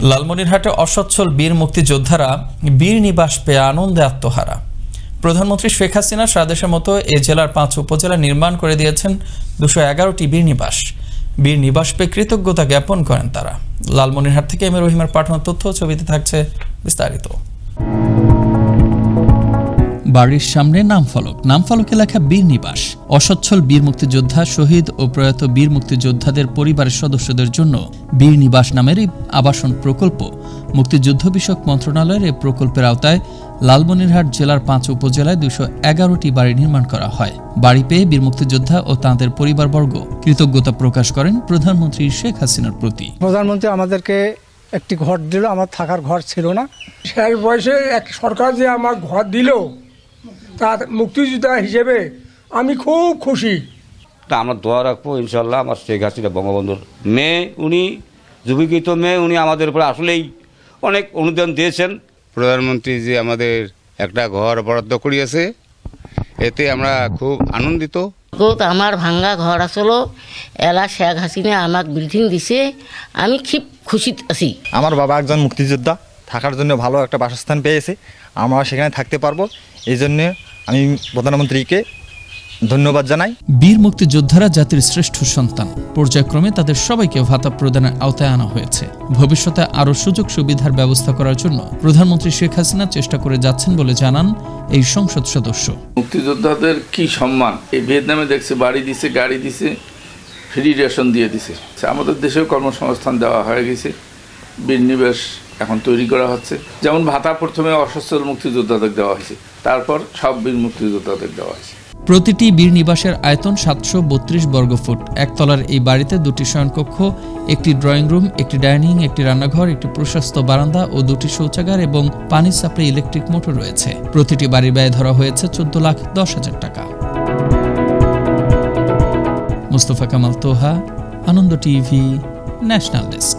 লালমনিরহাটে অসচ্ছল বীর মুক্তিযোদ্ধারা বীর নিবাস পেয়ে আনন্দে আত্মহারা। প্রধানমন্ত্রী শেখ হাসিনা সাদেশের মতো এ জেলার পাঁচ উপজেলা নির্মাণ করে দিয়েছেন দুশো এগারোটি বীর নিবাস। বীর নিবাস পেয়ে কৃতজ্ঞতা জ্ঞাপন করেন তারা। লালমনিরহাট থেকে এম রহিমার পাঠানো তথ্য, ছবিতে থাকছে বিস্তারিত। বাড়ির সামনে নামফলক। নামফলকে লেখা বীর নিবাস। অসচ্ছল বীর মুক্তিযোদ্ধা শহীদ ও প্রয়াত বীর মুক্তিযোদ্ধাদের পরিবারের সদস্যদের জন্য বীর নিবাস নামের এই আবাসন প্রকল্প মুক্তিযুদ্ধ বিষয়ক মন্ত্রণালয়ের এই প্রকল্পের আওতায় লালমনিরহাট জেলার পাঁচ উপজেলায় দুশো এগারোটি বাড়ি নির্মাণ করা হয়। বাড়ি পেয়ে বীর মুক্তিযোদ্ধা ও তাঁদের পরিবারবর্গ কৃতজ্ঞতা প্রকাশ করেন প্রধানমন্ত্রী শেখ হাসিনার প্রতি। প্রধানমন্ত্রী আমাদেরকে একটি ঘর দিল আমার থাকার ঘর ছিল না। শেষ বয়সে এক সরকার যে আমার ঘর দিল তার মুক্তিযোদ্ধা হিসেবে আমি খুব খুশি। তা আমরা দোয়া রাখব ইনশাল্লাহ আমার শেখ হাসিনা বঙ্গবন্ধুর মেয়ে উনি যুবিকৃত মেয়ে উনি আমাদের উপরে আসলেই অনেক অনুদান দিয়েছেন। প্রধানমন্ত্রী যে আমাদের একটা ঘর বরাদ্দ করিয়েছে এতে আমরা খুব আনন্দিত। আমার ভাঙ্গা ঘর আসলো এলা শেখ হাসিনা আমাক বিল্ডিং দিছে আমি খুব খুশি আছি। আমার বাবা একজন মুক্তিযোদ্ধা। থাকার জন্য ভালো একটা বাসস্থান পেয়েছে। আমরা সেখানে থাকতে পারব। এই জন্যে আমি প্রধানমন্ত্রীকে ধন্যবাদ জানাই। বীর মুক্তিযোদ্ধারা জাতির শ্রেষ্ঠ সন্তান। পর্যায়ক্রমে তাদের সবাইকে ভাতা প্রদানের আওতায় আনা হয়েছে। ভবিষ্যতে আরও সুযোগ সুবিধার ব্যবস্থা করার জন্য প্রধানমন্ত্রী শেখ হাসিনা চেষ্টা করে যাচ্ছেন বলে জানান এই সংসদ সদস্য। মুক্তিযোদ্ধাদের কি সম্মান? এই ভিয়েতনামে দেখছে বাড়ি দিছে গাড়ি দিছে ফ্রি রেশন দিয়ে দিছে। আমাদের দেশেও কর্মসংস্থান দেওয়া হয়ে গেছে। বিনিবেশ এখন তৈরি করা হচ্ছে। যেমন ভাতা প্রথমে অসচ্ছল মুক্তিযোদ্ধাদের দেওয়া হয়েছে, তারপর সব বীর মুক্তিযোদ্ধাদের দেওয়া হয়েছে। প্রতিটি বীর নিবাসের আয়তন সাতশো বত্রিশ বর্গফুট একতলার এই বাড়িতে দুটি শয়নকক্ষ একটি ড্রয়িং রুম, একটি ডাইনিং, একটি রান্নাঘর, একটি প্রশস্ত বারান্দা ও দুটি শৌচাগার এবং পানি সাপ্লাই ইলেকট্রিক মোটর রয়েছে। প্রতিটি বাড়ির ব্যয় ধরা হয়েছে চোদ্দ লাখ দশ হাজার টাকা। Mustafa Kamal Toha, Ananda TV, national desk.